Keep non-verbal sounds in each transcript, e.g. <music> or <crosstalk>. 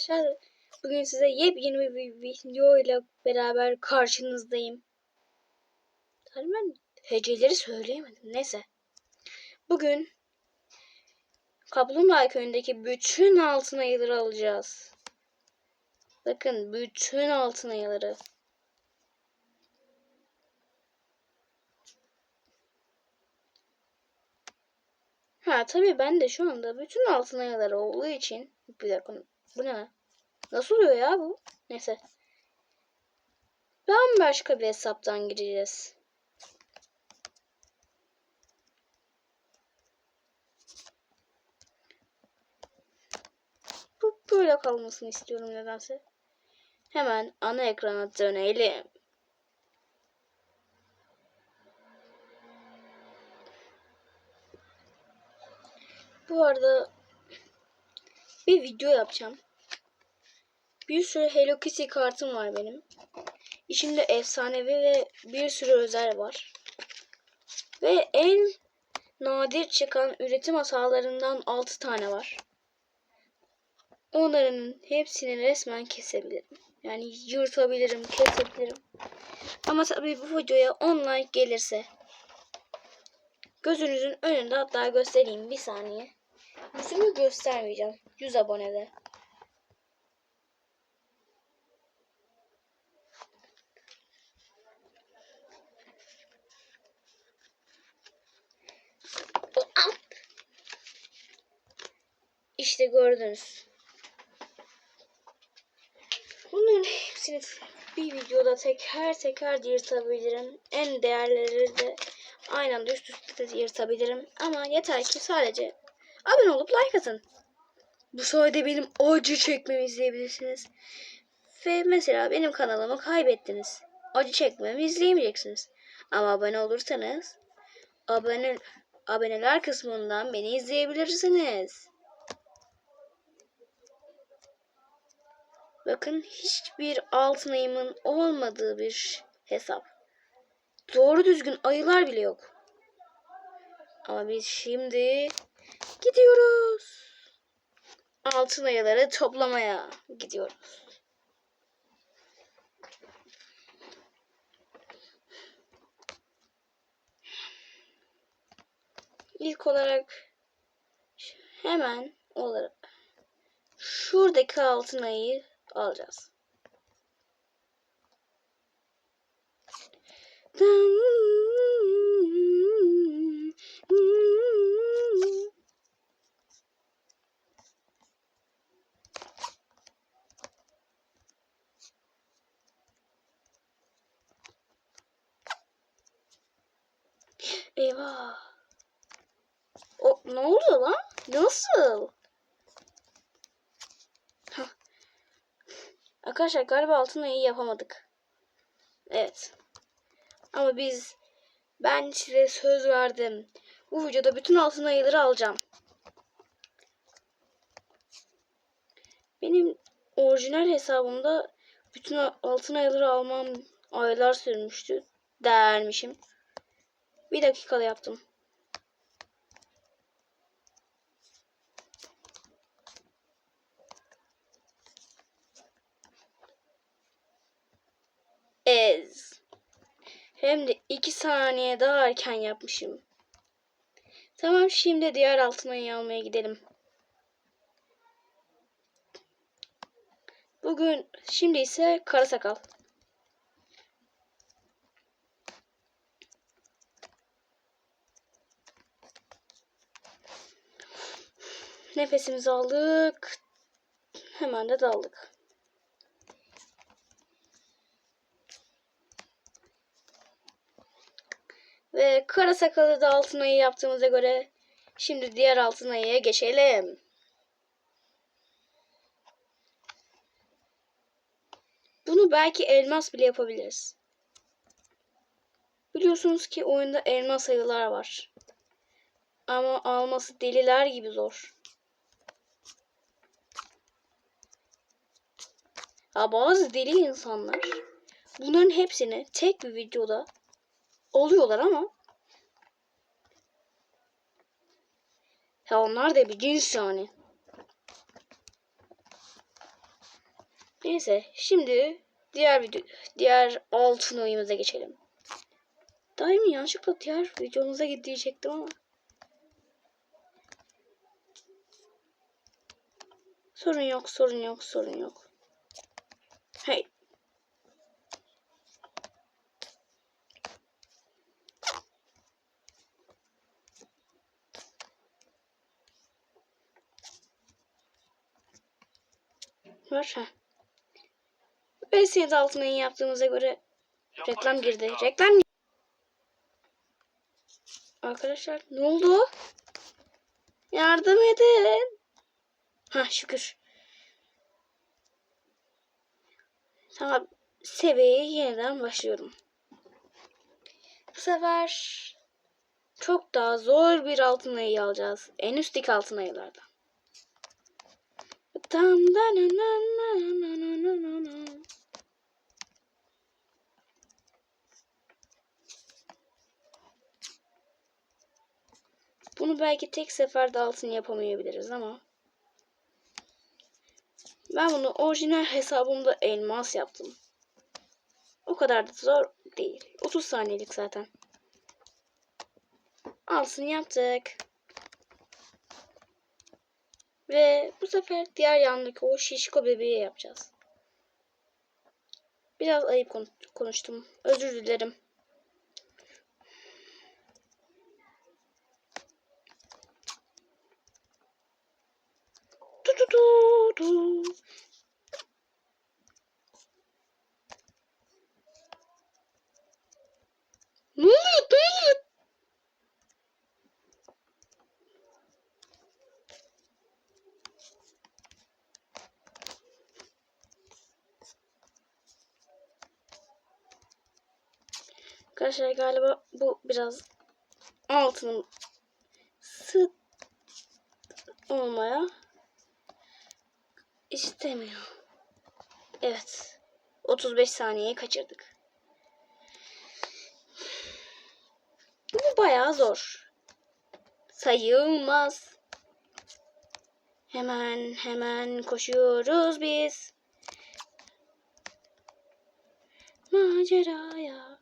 Arkadaşlar bugün size yepyeni bir video ile beraber karşınızdayım. Tabii ben heceleri söyleyemedim. Neyse. Bugün Kaplumbağa köyündeki bütün altın ayıları alacağız. Bakın bütün altın ayıları. Ha tabii ben de şu anda bütün altın ayıları olduğu için bir dakika bu ne? Nasıl oluyor ya bu? Neyse. Bambaşka bir hesaptan gireceğiz. Bu böyle kalmasını istiyorum nedense. Hemen ana ekrana dönelim. Bu arada bir video yapacağım. Bir sürü Hello Kitty kartım var benim. İçinde efsanevi ve bir sürü özel var. Ve en nadir çıkan üretim hatalarından 6 tane var. Onların hepsini resmen kesebilirim. Yani yırtabilirim, kesebilirim. Ama tabii bu videoya 10 like gelirse gözünüzün önünde hatta göstereyim bir saniye. Yüzümü göstermeyeceğim. 100 abonede. İşte gördünüz. Bunların hepsini bir videoda teker teker yırtabilirim. En değerleri de aynı anda üst üste yırtabilirim. Ama yeter ki sadece abone olup like atın. Bu sayede benim acı çekmemi izleyebilirsiniz. Ve mesela benim kanalımı kaybettiniz. Acı çekmemi izleyemeyeceksiniz. Ama abone olursanız abone aboneler kısmından beni izleyebilirsiniz. Bakın hiçbir altın ayımın olmadığı bir hesap. Doğru düzgün ayılar bile yok. Ama biz şimdi gidiyoruz. Altın ayıları toplamaya gidiyoruz. İlk olarak hemen olarak şuradaki altın ayıyı alacağız. Eyvah. O ne oluyor lan? Nasıl? Arkadaşlar galiba altın ayı yapamadık. Evet. Ama biz ben size söz verdim. Bu videoda bütün altın ayıları alacağım. Benim orijinal hesabımda bütün altın ayıları almam aylar sürmüştü. Dermişim. Bir dakikada yaptım. Ez. Hem de iki saniye daha erken yapmışım. Tamam şimdi diğer altın almaya gidelim. Bugün şimdi ise kara sakal. Nefesimizi aldık. Hemen de daldık. Ve kara sakalı da altın ayı yaptığımıza göre şimdi diğer altın ayıya geçelim. Bunu belki elmas bile yapabiliriz. Biliyorsunuz ki oyunda elmas sayılar var. Ama alması deliler gibi zor. Ha bazı deli insanlar bunların hepsini tek bir videoda oluyorlar ama ya onlar da bir cins yani. Neyse şimdi diğer video diğer altın oyumuza geçelim. Daima yanlışlıkla diğer videomuza git diyecektim ama. Sorun yok, sorun yok, sorun yok. Hey. Var ha. Ve senin altına yaptığımıza göre reklam girdi. Reklam Arkadaşlar ne oldu? Yardım edin. Ha şükür. Tamam. Seviyeye yeniden başlıyorum. Bu sefer çok daha zor bir altın ayı alacağız. En üstteki altın ayılardan. Tam da na na na na na na na na. Bunu belki tek seferde altın yapamayabiliriz ama ben bunu orijinal hesabımda elmas yaptım. O kadar da zor değil. 30 saniyelik zaten. Altın yaptık. Ve bu sefer diğer yandaki o şişko bebeği yapacağız. Biraz ayıp kon- konuştum. Özür dilerim. Tu tu tu tu. Ne oluyor? Ne oluyor? Arkadaşlar galiba bu biraz altının sıt olmaya istemiyor. Evet. 35 saniyeyi kaçırdık. Bu bayağı zor. Sayılmaz. Hemen hemen koşuyoruz biz. Maceraya.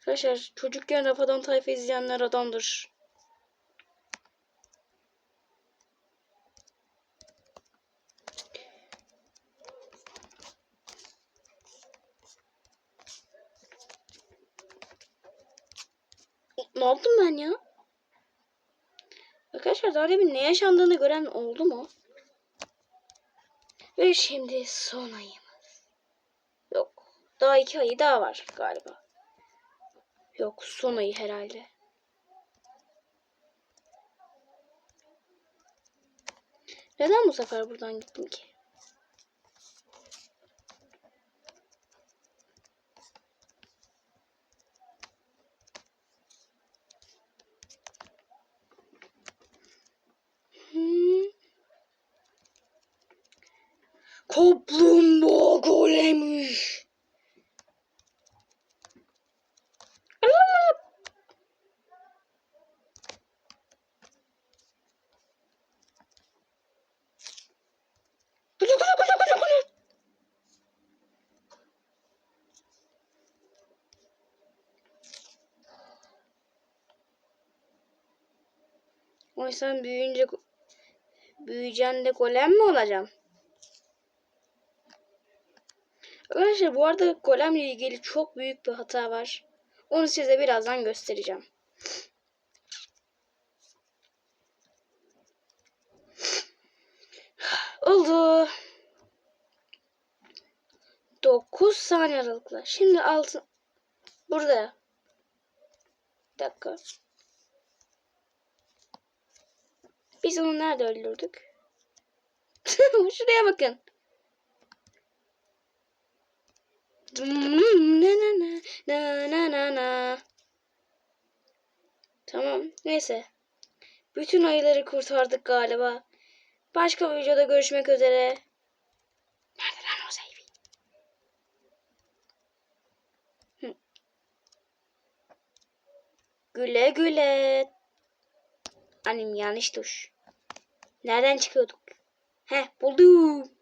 Arkadaşlar çocukken Rafadan Tayfa izleyenler adamdır. Ne yaptım ben ya? Arkadaşlar daha demin ne yaşandığını gören oldu mu? Ve şimdi son ayımız. Yok. Daha iki ayı daha var galiba. Yok son ayı herhalde. Neden bu sefer buradan gittim ki? Kaplumbağa golemi. Oy sen büyüyünce büyüyeceksin de golem mi olacaksın? Arkadaşlar bu arada golemle ilgili çok büyük bir hata var. Onu size birazdan göstereceğim. Oldu. 9 saniye aralıkla. Şimdi altın burada. Bir dakika. Biz onu nerede öldürdük? <laughs> Şuraya bakın. Na na na na na na na. Tamam. Neyse. Bütün ayıları kurtardık galiba. Başka bir videoda görüşmek üzere. Nerede lan o Zeybi? Güle güle. Annem yanlış tuş. Nereden çıkıyorduk? Heh buldum.